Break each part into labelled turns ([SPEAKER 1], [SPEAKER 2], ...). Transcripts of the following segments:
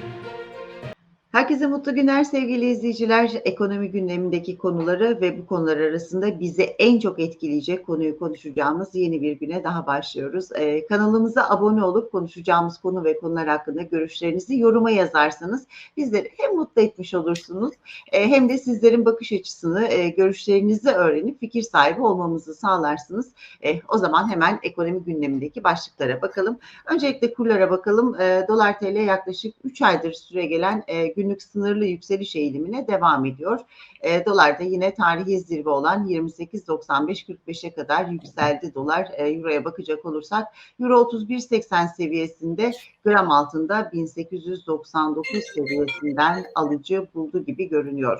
[SPEAKER 1] thank you Herkese mutlu günler sevgili izleyiciler. Ekonomi gündemindeki konuları ve bu konular arasında bizi en çok etkileyecek konuyu konuşacağımız yeni bir güne daha başlıyoruz. Ee, kanalımıza abone olup konuşacağımız konu ve konular hakkında görüşlerinizi yoruma yazarsanız bizleri hem mutlu etmiş olursunuz e, hem de sizlerin bakış açısını, e, görüşlerinizi öğrenip fikir sahibi olmamızı sağlarsınız. E, o zaman hemen ekonomi gündemindeki başlıklara bakalım. Öncelikle kurlara bakalım. E, Dolar TL yaklaşık 3 aydır süre gelen e, günlük sınırlı yükseliş eğilimine devam ediyor. E, dolar da yine tarihi zirve olan 28.95-45'e kadar yükseldi dolar. E, Euro'ya bakacak olursak Euro 31.80 seviyesinde gram altında 1899 seviyesinden alıcı buldu gibi görünüyor.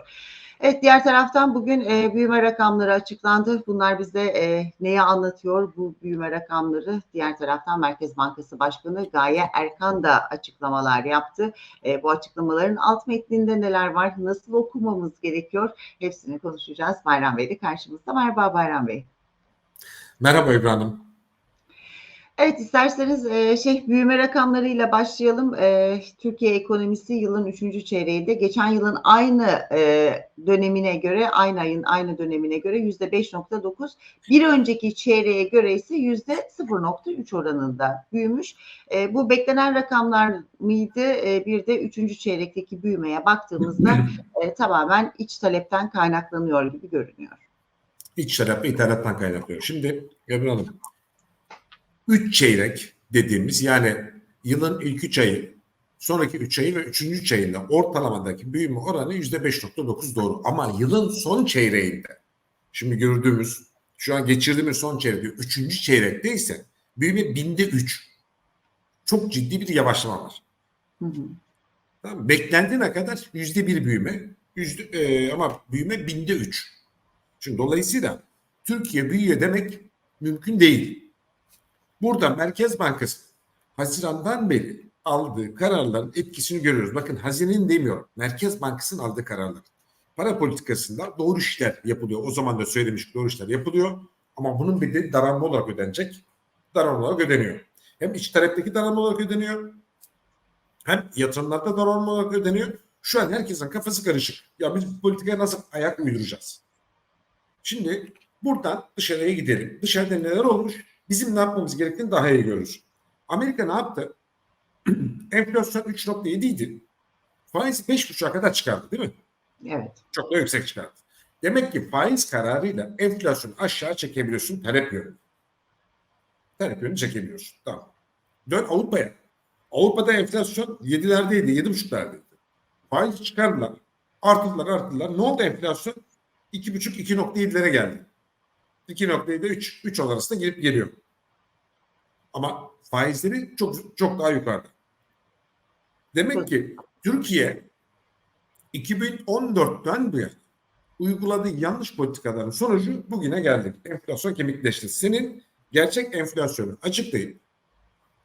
[SPEAKER 1] Evet diğer taraftan bugün e, büyüme rakamları açıklandı. Bunlar bize e, neyi anlatıyor bu büyüme rakamları? Diğer taraftan Merkez Bankası Başkanı Gaye Erkan da açıklamalar yaptı. E, bu açıklamaların alt metninde neler var? Nasıl okumamız gerekiyor? Hepsini konuşacağız. Bayram Bey de karşımızda. Merhaba Bayram Bey.
[SPEAKER 2] Merhaba İbrahim.
[SPEAKER 1] Evet isterseniz e, şey büyüme rakamlarıyla başlayalım. E, Türkiye ekonomisi yılın üçüncü çeyreğinde geçen yılın aynı e, dönemine göre aynı ayın aynı dönemine göre yüzde 5.9 bir önceki çeyreğe göre ise yüzde 0.3 oranında büyümüş. E, bu beklenen rakamlar mıydı? E, bir de üçüncü çeyrekteki büyümeye baktığımızda e, tamamen iç talepten kaynaklanıyor gibi görünüyor.
[SPEAKER 2] İç talep ve ithalattan kaynaklanıyor. Şimdi İbrahim Hanım, 3 çeyrek dediğimiz yani yılın ilk 3 ayı, sonraki 3 ayı ve 3. çeyreğinde ortalamadaki büyüme oranı %5.9 doğru. Ama yılın son çeyreğinde, şimdi gördüğümüz, şu an geçirdiğimiz son çeyrekte, 3. çeyrekte ise büyüme binde 3. Çok ciddi bir yavaşlama var.
[SPEAKER 1] Hı hı.
[SPEAKER 2] Tamam, beklendiğine kadar yüzde bir büyüme, yüzde, e, ama büyüme binde üç. Şimdi dolayısıyla Türkiye büyüyor demek mümkün değil. Burada Merkez Bankası Haziran'dan beri aldığı kararların etkisini görüyoruz. Bakın hazinenin demiyor. Merkez Bankası'nın aldığı kararlar. Para politikasında doğru işler yapılıyor. O zaman da söylemiştik doğru işler yapılıyor. Ama bunun bedeli daralma olarak ödenecek. Daralma olarak ödeniyor. Hem iç talepteki daralma olarak ödeniyor. Hem yatırımlarda daralma olarak ödeniyor. Şu an herkesin kafası karışık. Ya biz bu politikaya nasıl ayak uyduracağız? Şimdi buradan dışarıya gidelim. Dışarıda neler olmuş? Bizim ne yapmamız gerektiğini daha iyi görürüz. Amerika ne yaptı? Enflasyon 3.7 idi. Faiz 5.5'a kadar çıkardı değil mi?
[SPEAKER 1] Evet.
[SPEAKER 2] Çok da yüksek çıkardı. Demek ki faiz kararıyla enflasyonu aşağı çekebiliyorsun talep yönü. Talep yönü çekebiliyorsun. Tamam. Dön Avrupa'ya. Avrupa'da enflasyon 7'lerdeydi, 7.5'lerdeydi. Faiz çıkardılar. Arttılar, arttılar. Ne oldu enflasyon? 2.5-2.7'lere geldi. 2.7 3 3 arasında girip geliyor. Ama faizleri çok çok daha yukarıda. Demek ki Türkiye 2014'ten bu yana uyguladığı yanlış politikaların sonucu bugüne geldik. Enflasyon kemikleşti. Senin gerçek enflasyonu açıklayıp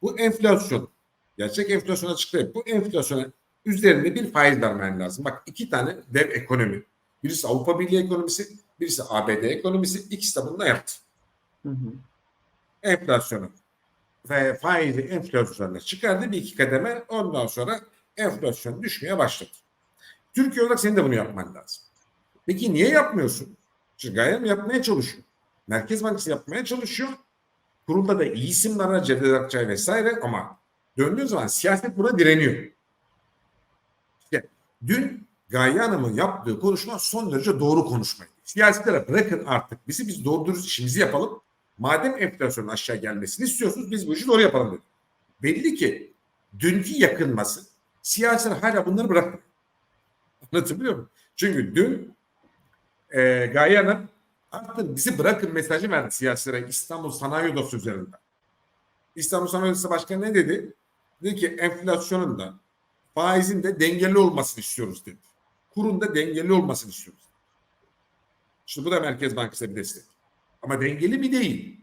[SPEAKER 2] bu enflasyon gerçek enflasyonu açıklayıp bu enflasyona üzerinde bir faiz vermen lazım. Bak iki tane dev ekonomi. Birisi Avrupa Birliği ekonomisi, birisi ABD ekonomisi. İkisi de bunu yaptı.
[SPEAKER 1] Hı hı.
[SPEAKER 2] Enflasyonu ve faizi enflasyonuna çıkardı bir iki kademe. Ondan sonra enflasyon düşmeye başladı. Türkiye olarak senin de bunu yapman lazım. Peki niye yapmıyorsun? Çünkü gayet yapmaya çalışıyor. Merkez Bankası yapmaya çalışıyor. Kurulda da iyi isimler var, Cevdet Akçay vesaire ama döndüğü zaman siyaset buna direniyor. İşte dün Gaye Hanım'ın yaptığı konuşma son derece doğru konuşmaydı. Siyasetlere bırakın artık bizi biz doğru dürüst işimizi yapalım. Madem enflasyonun aşağı gelmesini istiyorsunuz biz bu işi doğru yapalım dedi. Belli ki dünkü yakınması siyasetler hala bunları bırakmıyor. Anlatabiliyor muyum? Çünkü dün e, Gaye artık bizi bırakın mesajı verdi siyasetlere İstanbul Sanayi Odası üzerinden. İstanbul Sanayi Odası Başkanı ne dedi? Dedi ki enflasyonun da faizin de dengeli olmasını istiyoruz dedi. Kurun da dengeli olmasını istiyoruz. İşte bu da Merkez Bankası'na bir destek. Ama dengeli mi değil?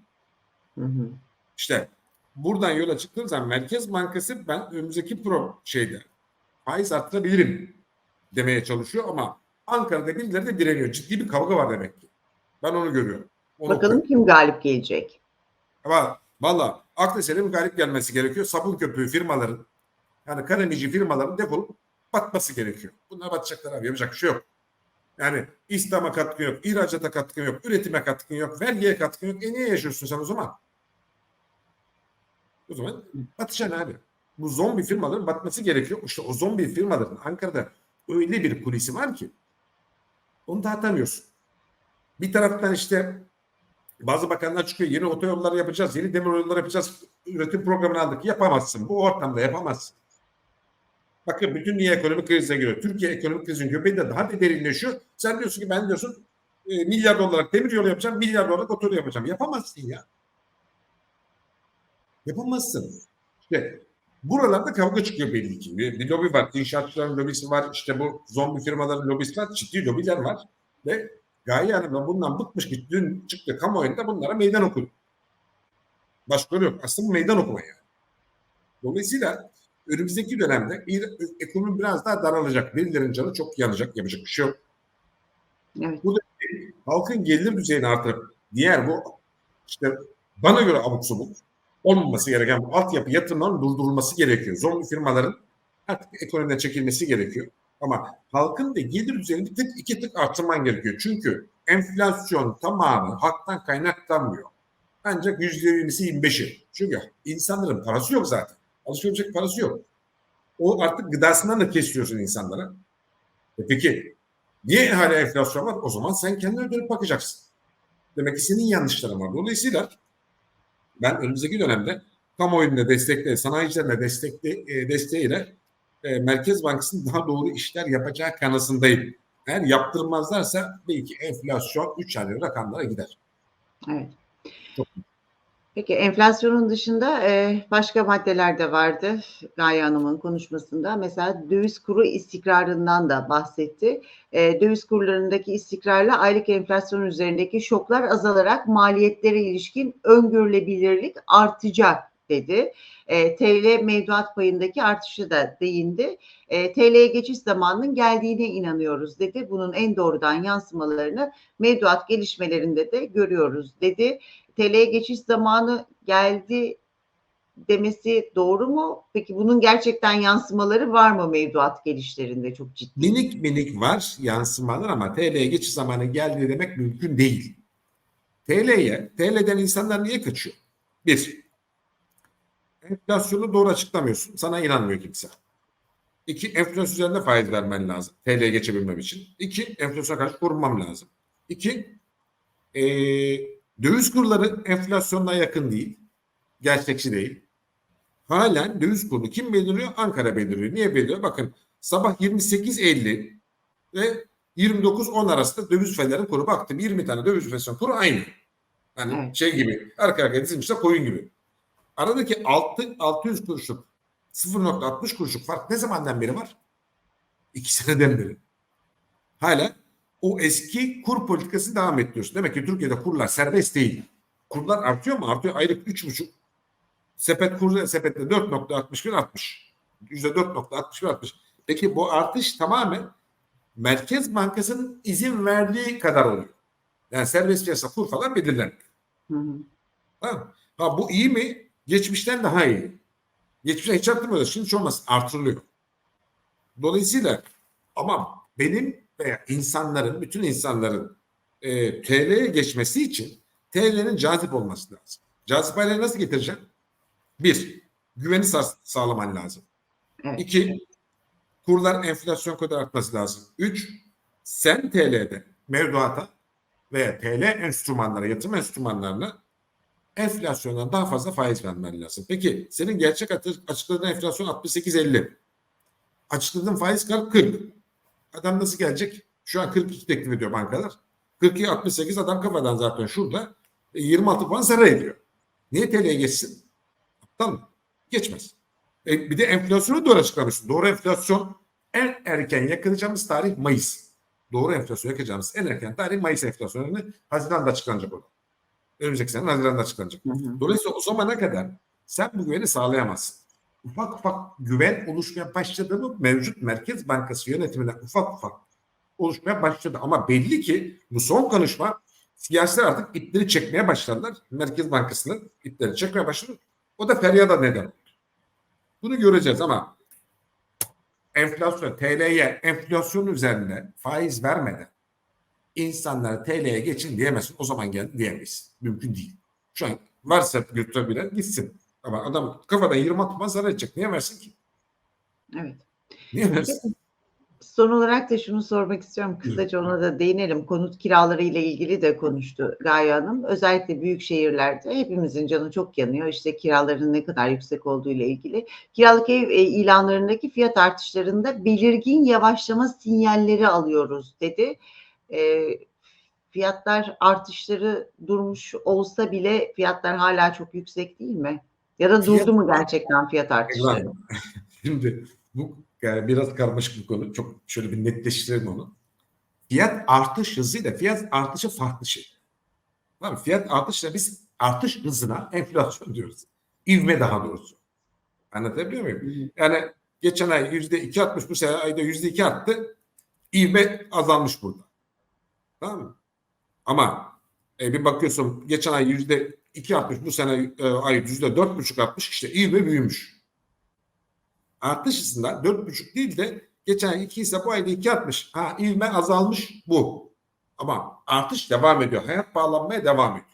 [SPEAKER 1] Hı hı.
[SPEAKER 2] İşte buradan yola çıktığım zaman Merkez Bankası ben önümüzdeki pro şeyde faiz arttırabilirim demeye çalışıyor ama Ankara'da birileri de direniyor. Ciddi bir kavga var demek ki. Ben onu görüyorum. Onu
[SPEAKER 1] Bakalım kim galip gelecek?
[SPEAKER 2] Ama valla akla selim galip gelmesi gerekiyor. Sabun köpüğü firmaların Yani kalemici firmaların defolup batması gerekiyor. Bunlar batacaklar abi. Yapacak bir şey yok. Yani İslam'a katkın yok, ihracata katkın yok, üretime katkın yok, vergiye katkın yok. E niye yaşıyorsun sen o zaman? O zaman batacaksın abi. Bu zombi firmaların batması gerekiyor. İşte o zombi firmaların Ankara'da öyle bir kulisi var ki onu da atamıyorsun. Bir taraftan işte bazı bakanlar çıkıyor. Yeni otoyollar yapacağız, yeni demir yollar yapacağız. Üretim programını aldık. Yapamazsın. Bu ortamda yapamazsın. Bakın bütün niye ekonomik krize giriyor. Türkiye ekonomik krizin göbeğinde daha da derinleşiyor. Sen diyorsun ki ben diyorsun e, milyar dolarlık demir yolu yapacağım, milyar dolarlık otoyol yapacağım. Yapamazsın ya. Yapamazsın. İşte buralarda kavga çıkıyor belli ki. Bir, bir lobi var. İnşaatçıların lobisi var. İşte bu zombi firmaların lobisi var. Ciddi lobiler var. Ve Gaye Hanım da bundan bıkmış ki dün çıktı kamuoyunda bunlara meydan okudu. Başka yok. Aslında meydan okuma yani. Dolayısıyla önümüzdeki dönemde ekonomi biraz daha daralacak. Birilerinin canı çok yanacak. Yapacak bir şey yok.
[SPEAKER 1] Evet.
[SPEAKER 2] Halkın gelir düzeyini artırıp diğer bu işte bana göre abuk subuk olmaması gereken bu altyapı yatırımların durdurulması gerekiyor. Zombi firmaların artık ekonomiden çekilmesi gerekiyor. Ama halkın da gelir düzeyini bir tık iki tık arttırman gerekiyor. Çünkü enflasyon tamamı halktan kaynaklanmıyor. Ancak yüzde yirmisi yirmi beşi. Çünkü insanların parası yok zaten. Alışveriş parası yok. O artık gıdasından da kesiyorsun insanlara. E peki niye hala enflasyon var? O zaman sen kendine dönüp bakacaksın. Demek ki senin yanlışların var. Dolayısıyla ben önümüzdeki dönemde kamuoyunda destekle, sanayicilerle destekle, e, desteğiyle e, Merkez Bankası'nın daha doğru işler yapacağı kanısındayım. Eğer yaptırmazlarsa belki enflasyon 3 aylık rakamlara gider.
[SPEAKER 1] Evet.
[SPEAKER 2] Çok
[SPEAKER 1] Peki enflasyonun dışında e, başka maddeler de vardı Gaye Hanım'ın konuşmasında. Mesela döviz kuru istikrarından da bahsetti. E, döviz kurlarındaki istikrarla aylık enflasyon üzerindeki şoklar azalarak maliyetlere ilişkin öngörülebilirlik artacak dedi. E, TL mevduat payındaki artışı da değindi. E, TL'ye geçiş zamanının geldiğine inanıyoruz dedi. Bunun en doğrudan yansımalarını mevduat gelişmelerinde de görüyoruz dedi. TL'ye geçiş zamanı geldi demesi doğru mu? Peki bunun gerçekten yansımaları var mı mevduat gelişlerinde çok ciddi?
[SPEAKER 2] Minik minik var yansımalar ama TL'ye geçiş zamanı geldi demek mümkün değil. TL'ye, TL'den insanlar niye kaçıyor? Bir, enflasyonu doğru açıklamıyorsun. Sana inanmıyor kimse. İki, enflasyon üzerinde faiz vermen lazım. TL'ye geçebilmem için. İki, enflasyona karşı korunmam lazım. İki, ee, döviz kurları enflasyonla yakın değil. Gerçekçi değil. Halen döviz kurunu kim belirliyor? Ankara belirliyor. Niye belirliyor? Bakın sabah 28.50 ve 29.10 arasında döviz üfelerin kuru baktım. 20 tane döviz üfesinin kuru aynı. Yani
[SPEAKER 1] Evet.
[SPEAKER 2] şey gibi arka arkaya dizilmişler koyun gibi. Aradaki 6, 600 kuruşluk 0.60 kuruşluk fark ne zamandan beri var? İki seneden beri. Hala o eski kur politikası devam ediyorsun. Demek ki Türkiye'de kurlar serbest değil. Kurlar artıyor mu? Artıyor. Aylık 3,5. Sepet kuru sepette 4.61 artmış. %4.61 artmış. Peki bu artış tamamen Merkez Bankası'nın izin verdiği kadar oluyor. Yani serbest piyasa kur falan belirlenmiyor. Ha, ha bu iyi mi? Geçmişten daha iyi. Geçmişten hiç arttırmıyor. Şimdi hiç olmaz. Artırılıyor. Dolayısıyla ama benim veya insanların, bütün insanların e, TL'ye geçmesi için TL'nin cazip olması lazım. Cazip hale nasıl getireceğim? Bir, güveni sa- sağlaman lazım.
[SPEAKER 1] Evet.
[SPEAKER 2] İki, kurlar enflasyon kadar artması lazım. Üç, sen TL'de mevduata veya TL enstrümanlara, yatırım enstrümanlarına enflasyondan daha fazla faiz vermen lazım. Peki senin gerçek açıkladığın enflasyon 68-50. Açıkladığın faiz kar 40. Adam nasıl gelecek? Şu an 42 teklif ediyor bankalar. 42 68 adam kafadan zaten şurada e, 26 puan zarar ediyor. Niye TL'ye geçsin? Aptal mı? Geçmez. E, bir de enflasyonu doğru açıklamışsın. Doğru enflasyon en erken yakalayacağımız tarih Mayıs. Doğru enflasyon yakalayacağımız en erken tarih Mayıs enflasyonu. Haziran'da açıklanacak o. Önümüzdeki sene Haziran'da açıklanacak.
[SPEAKER 1] Hı hı.
[SPEAKER 2] Dolayısıyla o zamana kadar sen bu güveni sağlayamazsın. Ufak ufak güven oluşmaya başladı mı mevcut Merkez Bankası yönetimine ufak ufak oluşmaya başladı. Ama belli ki bu son konuşma siyasiler artık ipleri çekmeye başladılar. Merkez Bankası'nın ipleri çekmeye başladı. O da feryada neden oldu. Bunu göreceğiz ama enflasyon TL'ye enflasyon üzerinde faiz vermeden insanlar TL'ye geçin diyemezsin. O zaman gel diyemeyiz. Mümkün değil. Şu an varsa götürebilen gitsin. Ama adam kafadan 20 atma zarar edecek. Niye versin ki?
[SPEAKER 1] Evet.
[SPEAKER 2] Niye versin?
[SPEAKER 1] Son olarak da şunu sormak istiyorum. Kısaca ona da değinelim. Konut kiraları ile ilgili de konuştu Gaye Hanım. Özellikle büyük şehirlerde hepimizin canı çok yanıyor. İşte kiraların ne kadar yüksek olduğu ile ilgili. Kiralık ev e, ilanlarındaki fiyat artışlarında belirgin yavaşlama sinyalleri alıyoruz dedi. E, fiyatlar artışları durmuş olsa bile fiyatlar hala çok yüksek değil mi? Ya da
[SPEAKER 2] Fiyat-
[SPEAKER 1] durdu mu gerçekten fiyat artışları?
[SPEAKER 2] Şimdi bu yani biraz karmaşık bir konu. Çok şöyle bir netleştirelim onu. Fiyat artış hızıyla fiyat artışı farklı şey. Tamam? Fiyat artışla biz artış hızına enflasyon diyoruz. İvme daha doğrusu. Anlatabiliyor muyum? Yani geçen ay yüzde iki artmış bu sene ayda yüzde iki arttı. İvme azalmış burada. Tamam mı? Ama e, bir bakıyorsun geçen ay yüzde iki artmış bu sene e, ay yüzde dört buçuk artmış işte ivme büyümüş. Artış hızında dört buçuk değil de geçen iki ise bu ayda iki artmış. Ha ivme azalmış bu. Ama artış devam ediyor. Hayat bağlanmaya devam ediyor.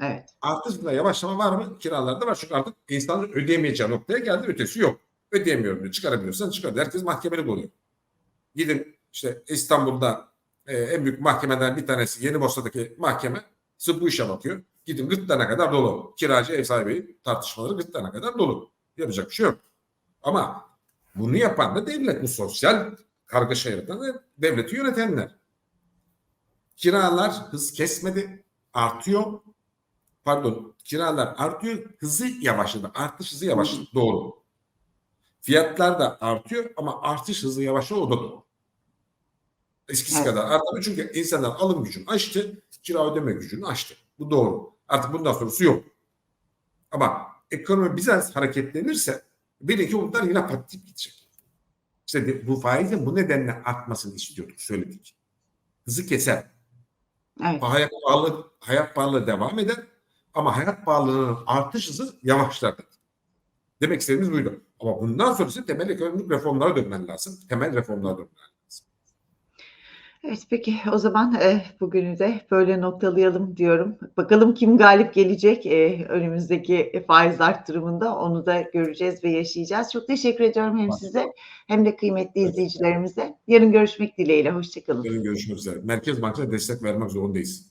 [SPEAKER 1] Evet.
[SPEAKER 2] Artış hızında yavaşlama var mı? Kiralarda var. Çünkü artık insanlar ödeyemeyeceği noktaya geldi. Ötesi yok. Ödeyemiyorum diyor. Çıkarabiliyorsan çıkar. Herkes mahkemeli buluyor. Gidin işte İstanbul'da e, en büyük mahkemeden bir tanesi Yeni Bosna'daki mahkeme sırf bu işe bakıyor. Gidin gırtlağına kadar dolu. Kiracı ev sahibi tartışmaları gırtlağına kadar dolu. Yapacak bir şey yok. Ama bunu yapan da devlet. Bu sosyal kargaşa yaratan da devleti yönetenler. Kiralar hız kesmedi. Artıyor. Pardon kiralar artıyor. Hızı yavaşladı. Artış hızı yavaşladı. Doğru. Fiyatlar da artıyor ama artış hızı yavaşladı. O da doğru. Eskisi
[SPEAKER 1] Evet.
[SPEAKER 2] kadar artmadı çünkü insanlar alım gücünü aştı. Kira ödeme gücünü aştı. Bu doğru. Artık bundan sonrası yok. Ama ekonomi biraz hareketlenirse bilin ki bunlar yine patlayıp gidecek. İşte de- bu faizin bu nedenle artmasını istiyorduk, söyledik. Hızı keser.
[SPEAKER 1] Evet.
[SPEAKER 2] Hayat pahalı, hayat pahalı devam eder ama hayat pahalılığının artış hızı yavaşlar. Demek istediğimiz buydu. Ama bundan sonrası temel ekonomik reformlara dönmen lazım. Temel reformlara dönmen lazım.
[SPEAKER 1] Evet peki o zaman e, bugünü de böyle noktalayalım diyorum. Bakalım kim galip gelecek e, önümüzdeki faiz arttırımında onu da göreceğiz ve yaşayacağız. Çok teşekkür ediyorum hem size hem de kıymetli izleyicilerimize. Yarın görüşmek dileğiyle. Hoşçakalın.
[SPEAKER 2] Yarın görüşmek üzere. Merkez Bankası'na destek vermek zorundayız.